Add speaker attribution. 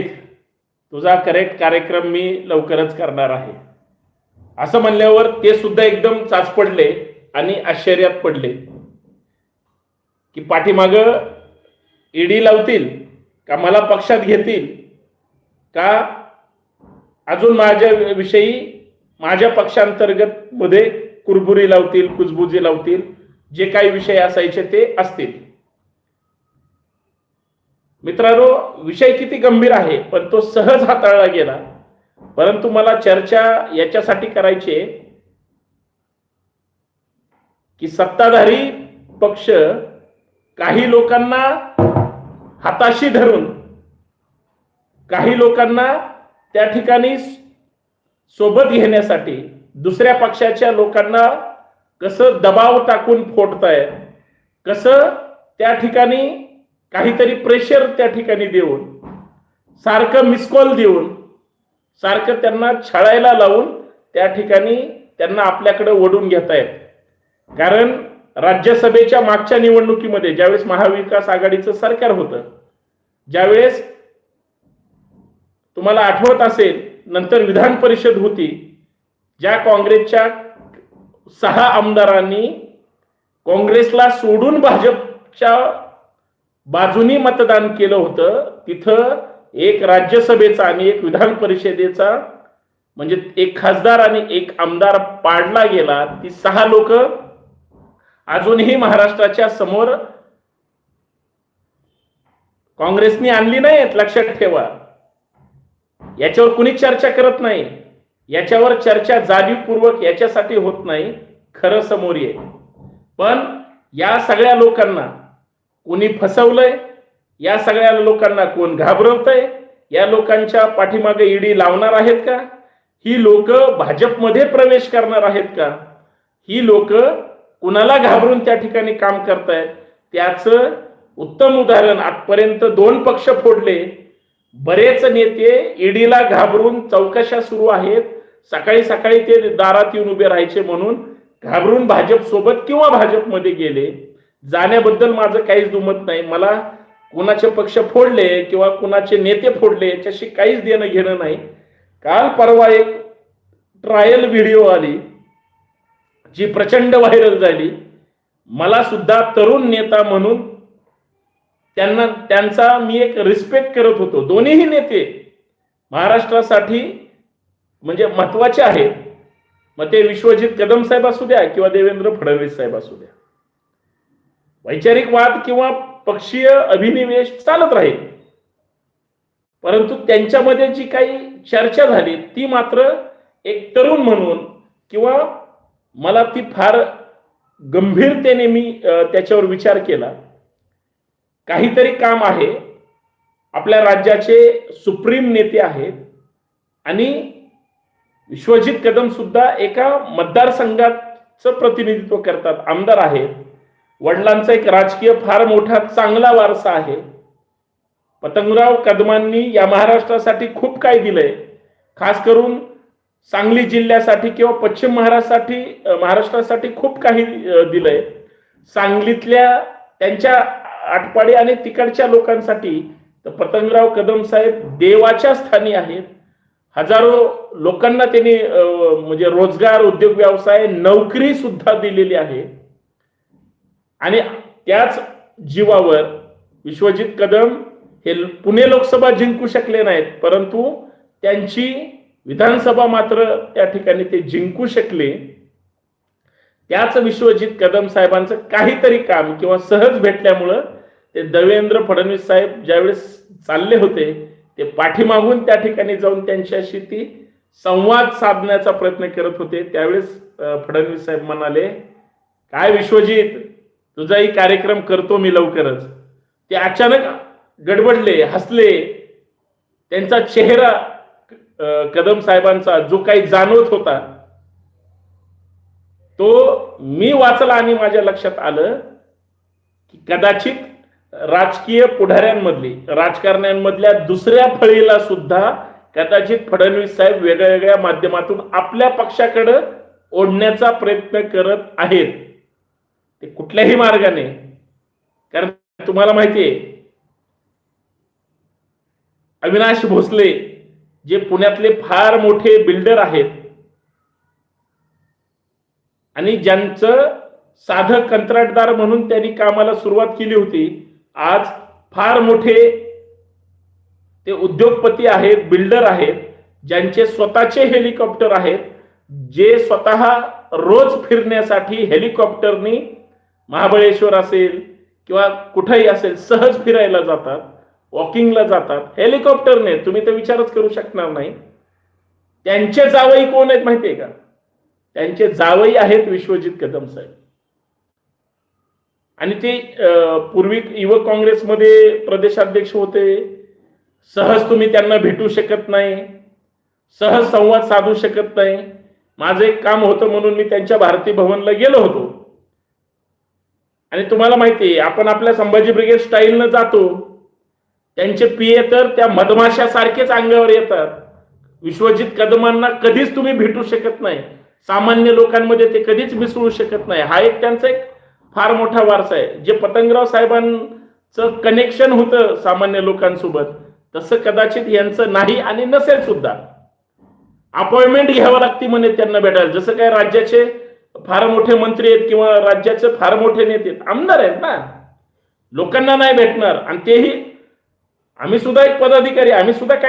Speaker 1: तुझा करेक्ट कार्यक्रम मी लवकरच करणार आहे. असं म्हणल्यावर ते सुद्धा एकदम चाच पडले आणि आश्चर्यात पडले. की पाठीमाग ईडी लावतील का मला पक्षात घेतील? का अजून माझ्या विषयी माझ्या पक्षांतर्गत मध्ये कुरबुरी लावतील कुजबुजी लावतील? जे काही विषय असायचे ते असतील. मित्रांनो विषय किती गंभीर आहे पण तो सहज हाताळला गेला. परंतु मला चर्चा याच्यासाठी करायची आहे की सत्ताधारी पक्ष काही लोकांना हाताशी धरून काही लोकांना त्या ठिकाणी सोबत घेण्यासाठी दुसऱ्या पक्षाच्या लोकांना कसं दबाव टाकून फोडतायत कसं त्या ठिकाणी काहीतरी प्रेशर त्या ठिकाणी देऊन सारखं मिसकॉल देऊन सारखं त्यांना छळायला लावून त्या ठिकाणी त्यांना आपल्याकडे ओढून घेता येत. कारण राज्यसभेच्या मागच्या निवडणुकीमध्ये ज्यावेळेस महाविकास आघाडीचं सरकार होतं ज्यावेळेस तुम्हाला आठवत असेल नंतर विधान परिषद होती ज्या काँग्रेसच्या सहा आमदारांनी काँग्रेसला सोडून भाजपच्या बाजूनी मतदान केलं होतं तिथं एक राज्यसभेचा आणि एक विधान परिषदेचा म्हणजे एक खासदार आणि एक आमदार पाडला गेला ती सहा लोक अजूनही महाराष्ट्राच्या समोर काँग्रेसनी आणली नाहीत लक्षात ठेवा. याच्यावर कुणी चर्चा करत नाही. याच्यावर चर्चा जाणीवपूर्वक याच्यासाठी होत नाही खरं समोर ये पण या सगळ्या लोकांना कोणी फसवलंय या सगळ्या लोकांना कोण घाबरवतंय या लोकांच्या पाठीमागे ईडी लावणार आहेत का? ही लोक भाजपमध्ये प्रवेश करणार आहेत का? ही लोक कुणाला घाबरून त्या ठिकाणी काम करतायत? त्याचं उत्तम उदाहरण आजपर्यंत दोन पक्ष फोडले. बरेच नेते ईडीला घाबरून चौकशा सुरू आहेत. सकाळी सकाळी ते दारात येऊन उभे राहायचे म्हणून घाबरून भाजप सोबत किंवा भाजपमध्ये गेले. जाण्याबद्दल माझं काहीच दुमत नाही. मला कुणाचे पक्ष फोडले किंवा कुणाचे नेते फोडले याच्याशी काहीच देणं घेणं नाही. काल परवा एक ट्रायल व्हिडिओ आली जी प्रचंड व्हायरल झाली. मला सुद्धा तरुण नेता म्हणून त्यांना त्यांचा मी एक रिस्पेक्ट करत होतो. दोन्हीही नेते महाराष्ट्रासाठी म्हणजे महत्त्वाचे आहेत. मग ते विश्वजित कदम साहेब असू द्या किंवा देवेंद्र फडणवीस साहेब असू द्या. वैचारिक वाद किंवा पक्षीय अभिनिवेश चालत राहील. परंतु त्यांच्यामध्ये जी काही चर्चा झाली ती मात्र एक तरुण म्हणून किंवा मला ती फार गंभीरतेने मी त्याच्यावर विचार केला. काहीतरी काम आहे. आपल्या राज्याचे सुप्रीम नेते आहेत. आणि विश्वजित कदम सुद्धा एका मतदारसंघाचं प्रतिनिधित्व करतात. आमदार आहेत. वडिलांचा एक राजकीय फार मोठा चांगला वारसा आहे. पतंगराव कदमांनी या महाराष्ट्रासाठी खूप काही दिलंय. खास करून सांगली जिल्ह्यासाठी किंवा पश्चिम महाराष्ट्रासाठी महाराष्ट्रासाठी खूप काही दिलंय. सांगलीतल्या त्यांच्या आटपाडी आणि तिकडच्या लोकांसाठी तर पतंगराव कदम साहेब देवाच्या स्थानी आहेत. हजारो लोकांना त्यांनी म्हणजे रोजगार उद्योग व्यवसाय नोकरी सुद्धा दिलेली आहे. आणि त्याच जीवावर विश्वजित कदम हे पुणे लोकसभा जिंकू शकले नाहीत परंतु त्यांची विधानसभा मात्र त्या ठिकाणी ते जिंकू शकले. त्याच विश्वजित कदम साहेबांचं काहीतरी काम किंवा सहज भेटल्यामुळं ते देवेंद्र फडणवीस साहेब ज्यावेळेस चालले होते ते पाठीमागून त्या ठिकाणी जाऊन त्यांच्याशी ती संवाद साधण्याचा प्रयत्न करत होते. त्यावेळेस फडणवीस साहेब म्हणाले काय विश्वजित तुझाही कार्यक्रम करतो मी लवकरच. ते अचानक गडबडले हसले. त्यांचा चेहरा कदम साहेबांचा जो काही जाणवत होता तो मी वाचला आणि माझ्या लक्षात आलं की कदाचित राजकीय पुढाऱ्यांमधली राजकारण्यांमधल्या दुसऱ्या फळीला सुद्धा कदाचित फडणवीस साहेब वेगळ्या वेगळ्या माध्यमातून आपल्या पक्षाकडे ओढण्याचा प्रयत्न करत आहेत. ते कुठल्याही मार्गाने. कारण तुम्हाला माहितीये अविनाश भोसले जे पुण्यातले फार मोठे बिल्डर आहेत आणि ज्यांचं साधं कंत्राटदार म्हणून त्यांनी कामाला सुरुवात केली होती आज फार मोठे ते उद्योगपती आहेत बिल्डर आहेत ज्यांचे स्वतःचे हेलिकॉप्टर आहेत जे स्वतः रोज फिरण्यासाठी हेलिकॉप्टरनी महाबळेश्वर असेल किंवा कुठेही असेल सहज फिरायला जातात वॉकिंगला जातात हेलिकॉप्टरने तुम्ही तर विचारच करू शकणार नाही. त्यांचे जावई कोण आहेत माहितीये का? त्यांचे जावई आहेत विश्वजित कदम साहेब. आणि ते पूर्वी युवक काँग्रेसमध्ये प्रदेशाध्यक्ष होते. सहज तुम्ही त्यांना भेटू शकत नाही. सहज संवाद साधू शकत नाही. माझं एक काम होतं म्हणून मी त्यांच्या भारती भवनला गेलो होतो. आणि तुम्हाला माहिती आहे आपण आपल्या संभाजी ब्रिगेड स्टाईलनं जातो. त्यांचे पिये तर त्या मधमाशासारखेच अंगावर येतात. विश्वजित कदमांना कधीच तुम्ही भेटू शकत नाही. सामान्य लोकांमध्ये ते कधीच मिसळू शकत नाही. हा एक त्यांचा एक फार मोठा वारसा आहे. जे पतंगराव साहेबांचं कनेक्शन होतं सामान्य लोकांसोबत तसं कदाचित यांचं नाही आणि नसेल सुद्धा. अपॉइंटमेंट घ्यावं लागते म्हणे त्यांना भेटायला. जसं काय राज्याचे फार मोठे मंत्री आहेत किंवा राज्याचे फार मोठे नेते आहेत. आमदार आहेत ना. लोकांना नाही भेटणार. आणि तेही आम्ही सुद्धा एक पदाधिकारी आम्ही सुद्धा काय